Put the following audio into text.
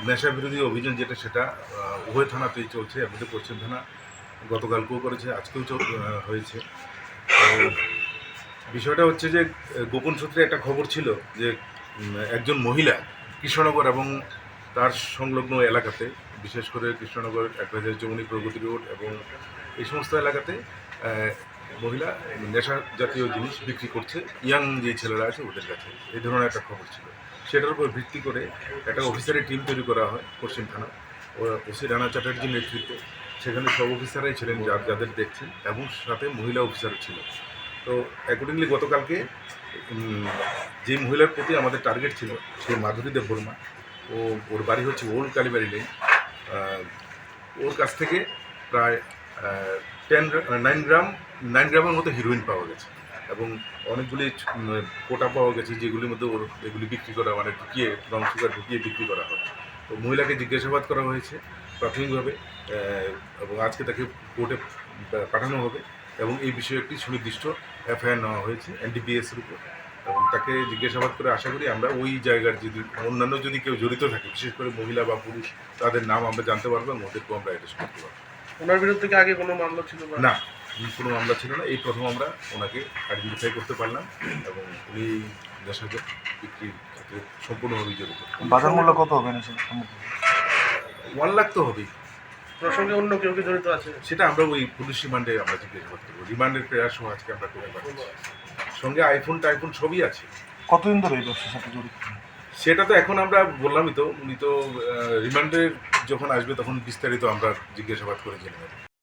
নেশা বিরোধী অভিযান যেটা সেটা উভয় থানাতেই চলছে এর মধ্যে পশ্চিম থানা গতকালকেও করেছে, আজকেও চল- হয়েছে। বিষয়টা হচ্ছে যে, গোপন সূত্রে একটা খবর ছিল যে একজন মহিলা কৃষ্ণনগর এবং তার সংলগ্ন এলাকাতে, বিশেষ করে কৃষ্ণনগর অ্যাডভাইজার চমনি প্রগতি রোড এবং এই সমস্ত এলাকাতে মহিলা নেশা জাতীয় জিনিস বিক্রি করছে, ইয়াং যে ছেলেরা আছে ওদের কাছে, এই ধরনের একটা খবর ছিল। সেটার উপর ভিত্তি করে একটা অফিসারের টিম তৈরি করা হয় পশ্চিম থানা। ওসি রানা চ্যাটার্জির নেতৃত্বে, সেখানে সব অফিসারাই ছিলেন যার, যাদের দেখছেন, এবং সাথে মহিলা অফিসারও ছিল তো অ্যাকর্ডিংলি গতকালকে যে মহিলার প্রতি আমাদের টার্গেট ছিল, সে মাধুরী দেব দেববর্মা ও, ওর বাড়ি হচ্ছে ওল্ড কালীবাড়ি লেন ওর কাছ থেকে প্রায় টেন নাইন গ্রাম নাইন গ্রামের মতো হিরোইন পাওয়া গেছে। এবং অনেকগুলি কোটা পাওয়া গেছে যেগুলির মধ্যে ওর এগুলি বিক্রি করা মানে ঢুকিয়ে রং সুগার ঢুকিয়ে বিক্রি করা হয়। তো মহিলাকে জিজ্ঞাসাবাদ করা হয়েছে প্রাথমিকভাবে এবং আজকে তাকে কোর্টে পাঠানো হবে এবং এই বিষয়ে একটি সুনির্দিষ্ট এফআইআর নেওয়া হয়েছে এনডিপিএসের উপর। এবং তাকে জিজ্ঞাসাবাদ করে আশা করি আমরা ওই জায়গার যদি অন্যান্য যদি কেউ জড়িত থাকে বিশেষ করে মহিলা বা পুরুষ তাদের নাম আমরা জানতে পারব এবং ওদেরকেও আমরা অ্যারেস্ট করতে পারব। ওনার বিরুদ্ধে কি আগে কোনো মামলা ছিল না। কোনো মামলা ছিল না। এই প্রথম আমরা ওনাকে আইডেন্টিফাই করতে পারলাম এবং উনি নেশাকে বিক্রির ক্ষেত্রে সম্পূর্ণভাবে জড়িত বাজার মূল্য কত হবে ওয়ান লাখ তো হবেই। ওনার সঙ্গে অন্য কেউ কি জড়িত আছে? সেটা আমরা ওই পুলিশ রিমান্ডে আমরা জিজ্ঞাসাবাদ করব রিমান্ডের প্রয়াস আজকে আমরা করে পাচ্ছি। সঙ্গে আইফোন টাইফোন সবই আছে। কতদিন ধরে এই ব্যবসার সাথে জড়িত? সেটা তো এখন আমরা বললামই তো উনি তো রিমান্ডে যখন আসবে তখন বিস্তারিত আমরা জিজ্ঞাসাবাদ করে জেনে নেব।